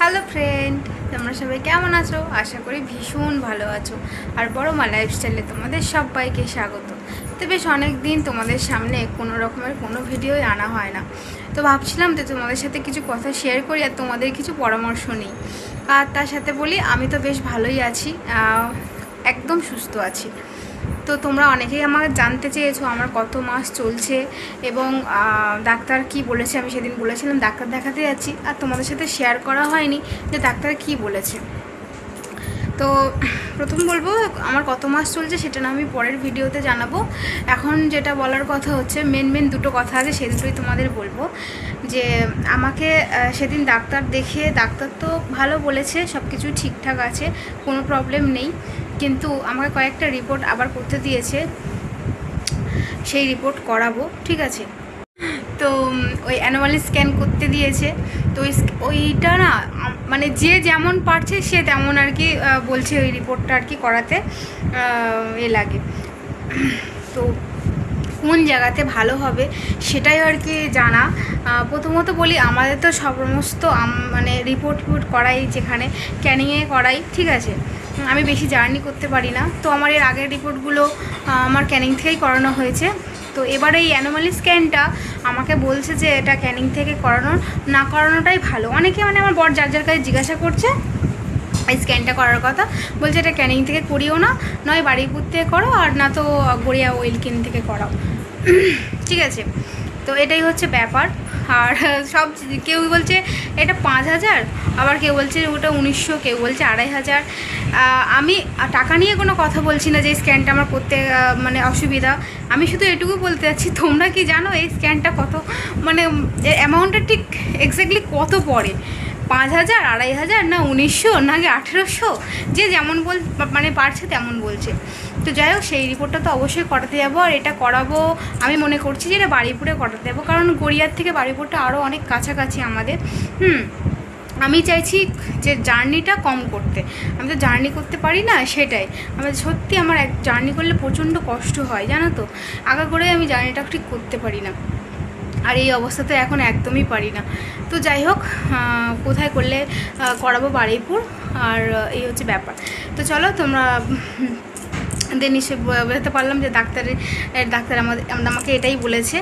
Hello friend তোমরা সবাই কেমন আছো? আশা করি ভীষণ ভালো আছো। আর বড় মা লাইফস্টাইলে তোমাদের সবাইকে স্বাগত। তো বেশ অনেক দিন তোমাদের সামনে কোনো রকমের কোনো ভিডিওই আনা হয় না। তো ভাবছিলাম যে তোমাদের সাথে কিছু কথা শেয়ার করি আর তোমাদের কিছু পরামর্শ নিই। আর তার সাথে বলি, আমি তো বেশ ভালোই আছি। একদম সুস্থ আছি। তো তোমরা অনেকেই আমাকে জানতে চেয়েছো, আমার কত মাস চলছে এবং ডাক্তার কি বলেছে আমি সেদিন বলেছিলাম, ডাক্তার দেখাতে যাচ্ছি আর তোমাদের সাথে শেয়ার করা হয়নি যে ডাক্তার কি বলেছে। তো প্রথম বলব, আমার কত মাস চলছে সেটা না আমি পরের ভিডিওতে জানাব। এখন যেটা বলার কথা হচ্ছে মেন মেন দুটো কথা আছে সে দুটোই তোমাদের বলব। যে আমাকে সেদিন ডাক্তার দেখে ডাক্তার তো ভালো বলেছে সব কিছু ঠিকঠাক আছে, কোনো প্রবলেম নেই। কিন্তু আমাকে কয়েকটা রিপোর্ট আবার করতে দিয়েছে। সেই রিপোর্ট করাবো, ঠিক আছে? তো ওই অ্যানোয়ালি স্ক্যান করতে দিয়েছে। তো ওই ওইটা না মানে যে যেমন পারছে সে তেমন আর কি বলছে ওই রিপোর্টটা আর কি করাতে এ লাগে। তো কোন জায়গাতে ভালো হবে সেটাই আর কি জানা। প্রথমত বলি, আমাদের তো সমস্ত মানে রিপোর্ট টিপোর্ট করাই যেখানে ক্যানিংয়ে করাই, ঠিক আছে? আমি বেশি জার্নি করতে পারি না। তো আমার এর আগের রিপোর্টগুলো আমার ক্যানিং থেকেই করানো হয়েছে। তো এবার এই অ্যানোমালি স্ক্যানটা আমাকে বলছে যে, এটা ক্যানিং থেকে করানো, না করানোটাই ভালো। অনেকে মানে আমার বর যার যার কাছে জিজ্ঞাসা করছে, এই স্ক্যানটা করার কথা, বলছে এটা ক্যানিং থেকে করিও না, নয় বাড়িপুর থেকে করো, আর না তো গড়িয়া ওয়েলকিন থেকে করাও। ঠিক আছে। তো এটাই হচ্ছে ব্যাপার। আর সব কেউ বলছে এটা পাঁচ হাজার, আবার কেউ বলছে ওটা উনিশশো, কেউ বলছে আড়াই হাজার। আমি টাকা নিয়ে কোনো কথা বলছি না যে স্ক্যানটা আমার করতে মানে অসুবিধা। আমি শুধু এটুকু বলতে চাচ্ছি, তোমরা কি জানো এই স্ক্যানটা কত মানে অ্যামাউন্টটা ঠিক এক্স্যাক্টলি কত পড়ে? পাঁচ হাজার, আড়াই হাজার না উনিশশো নাকি আঠেরোশো? যে যেমন বল মানে পারছে তেমন বলছে। তো যাই হোক, সেই রিপোর্টটা তো অবশ্যই করাতে যাব আর এটা করাবো। আমি মনে করছি যে এটা বাড়িপুরে করাতে যাব, কারণ গড়িয়ার থেকে বাড়িপুরটা আরও অনেক কাছাকাছি আমাদের। হুম, আমি চাইছি যে জার্নিটা কম করতে। আমি তো জার্নি করতে পারি না, সেটাই। আমার সত্যি আমার এক জার্নি করলে প্রচণ্ড কষ্ট হয়, জানো তো? আগা করে আমি জার্নিটা ঠিক করতে পারি না। আর এই অবস্থাতে এখন একদমই পারি না। তো যাই হোক কোথায় করলে করাবো বারুইপুর, আর এই হচ্ছে ব্যাপার। তো চলো, তোমরা দেন এসে বোঝাতে পারলাম যে ডাক্তারের ডাক্তার আমাদের, আমাকে এটাই বলেছে।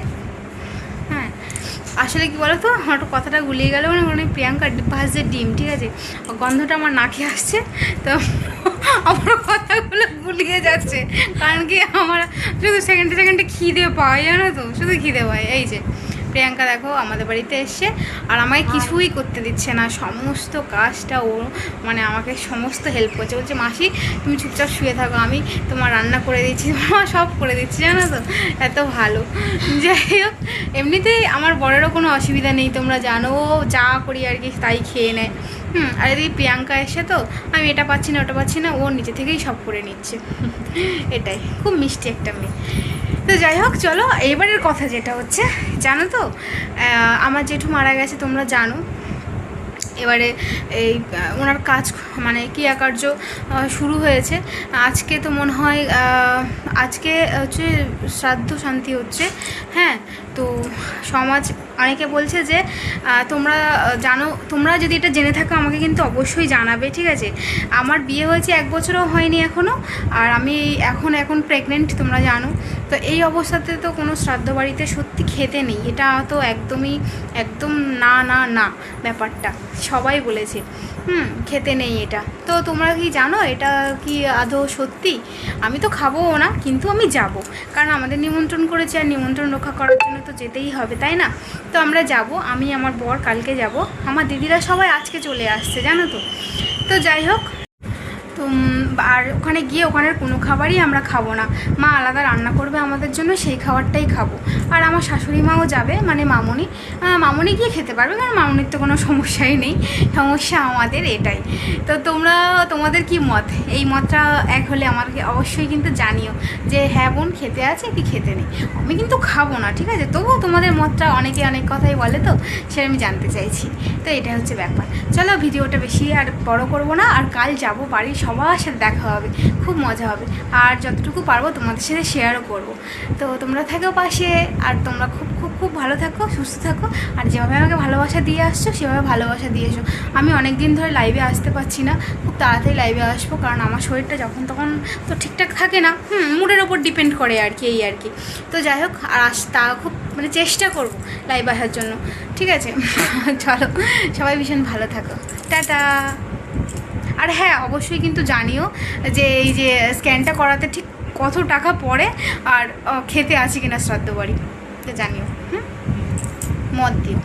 আসলে কি বলো তো আমার কথাটা গুলিয়ে গেল মানে মানে প্রিয়াঙ্কা ভাজে ডিম, ঠিক আছে? গন্ধটা আমার নাকে আসছে, তো আমার কথাগুলো গুলিয়ে যাচ্ছে। কারণ কি আমার শুধু সেকেন্ডে সেকেন্ডে খিদে পায়, জানো তো? শুধু খিদে পায়, এই যে। প্রিয়াঙ্কা দেখো আমাদের বাড়িতে এসছে আর আমাকে কিছুই করতে দিচ্ছে না সমস্ত কাজটা ও মানে আমাকে সমস্ত হেল্প করছে। বলছে মাসি তুমি চুপচাপ শুয়ে থাকো আমি তোমার রান্না করে দিচ্ছি তোমার সব করে দিচ্ছি জানো তো? এত ভালো। যাই হোক এমনিতেই আমার বড়েরও কোনো অসুবিধা নেই তোমরা জানো যা করি আর কি তাই খেয়ে নেয়। হুম আর এদিকে প্রিয়াঙ্কা এসে তো আমি এটা পাচ্ছি না ওটা পাচ্ছি না ও নিজে থেকেই সব করে নিচ্ছে। এটাই খুব মিষ্টি একটা মেয়ে। তো যাই হোক, চলো এবারের কথা যেটা হচ্ছে, জানো তো আমার জেঠু মারা গেছে, তোমরা জানো। এবারে এই ওনার কাজ মানে ক্রিয়াকার্য শুরু হয়েছে। আজকে তো মনে হয় আজকে হচ্ছে শ্রাদ্ধ শান্তি হচ্ছে হ্যাঁ? তো সমাজ অনেকে বলছে যে তোমরা, জানো, তোমরা যদি এটা জেনে থাকো, আমাকে কিন্তু অবশ্যই জানাবে, ঠিক আছে? আমার বিয়ে হয়েছে এক বছরও হয়নি এখনও আর আমি এখন এখন প্রেগনেন্ট তোমরা জানো। তো এই অবস্থাতে তো কোনো শ্রাদ্ধ বাড়িতে সত্যি খেতে নেই। এটা তো একদমই, একদম না না না ব্যাপারটা। সবাই বলেছে, হুম, খেতে নেই এটা। তো তোমরা কি জানো এটা কি আদৌ সত্যি? আমি তো খাবোও না, কিন্তু আমি যাব। কারণ আমাদের নিমন্ত্রণ করেছে আর নিমন্ত্রণ রক্ষা করার জন্য তো যেতেই হবে, তাই না? তো আমরা যাব, আমি, আমার বর কালকে যাব। আমার দিদিরা সবাই আজকে চলে আসছে, জানো তো? তো যাই হোক তো আর ওখানে গিয়ে ওখানের কোনো খাবারই আমরা খাব না। মা আলাদা রান্না করবে আমাদের জন্য, সেই খাবারটাই খাব। আর আমার শাশুড়ি মাও যাবে মানে মামনি। মামনি গিয়ে খেতে পারবে, কারণ মামনির তো কোনো সমস্যাই নেই। সমস্যা আমাদের এটাই। তো তোমরা, তোমাদের কি মত? এই মতটা এক হলে আমাকে অবশ্যই কিন্তু জানিও যে হ্যাঁ বোন, খেতে আছে কি খেতে নেই? আমি কিন্তু খাব না, ঠিক আছে? তবুও তোমাদের মতটা অনেকে অনেক কথাই বলে তো, সেটা আমি জানতে চাইছি। তো এটা হচ্ছে ব্যাপার। চলো, ভিডিওটা বেশি আর বড় করব না, আর কাল যাব বাড়ির সবার সাথে দেখা হবে, খুব মজা হবে। আর যতটুকু পারব তোমাদের সাথে শেয়ারও করব। তো তোমরা থাকো পাশে, আর তোমরা খুব খুব খুব ভালো থাকো, সুস্থ থাকো। আর যেভাবে আমাকে ভালোবাসা দিয়ে আসছো, সেভাবে ভালোবাসা দিয়ে এসো। আমি অনেক দিন ধরে লাইভে আসতে পারছি না, খুব তাড়াতাড়ি লাইভে আসব, কারণ আমার শরীরটা যখন তখন তো ঠিকঠাক থাকে না, হুম মুডের ওপর ডিপেন্ড করে আর কি, এই আর কি। তো যাই হোক, আর আস, তা খুব মানে চেষ্টা করব লাইভ আসার জন্য। ঠিক আছে? চলো, সবাই ভীষণ ভালো থাকো। টাটা! আর হ্যাঁ অবশ্যই কিন্তু জানিও যে এই যে স্ক্যানটা করাতে ঠিক কত টাকা পড়ে আর খেতে আছে কিনা শ্রাদ্ধ বাড়ি জানিও, হুম? মত দিও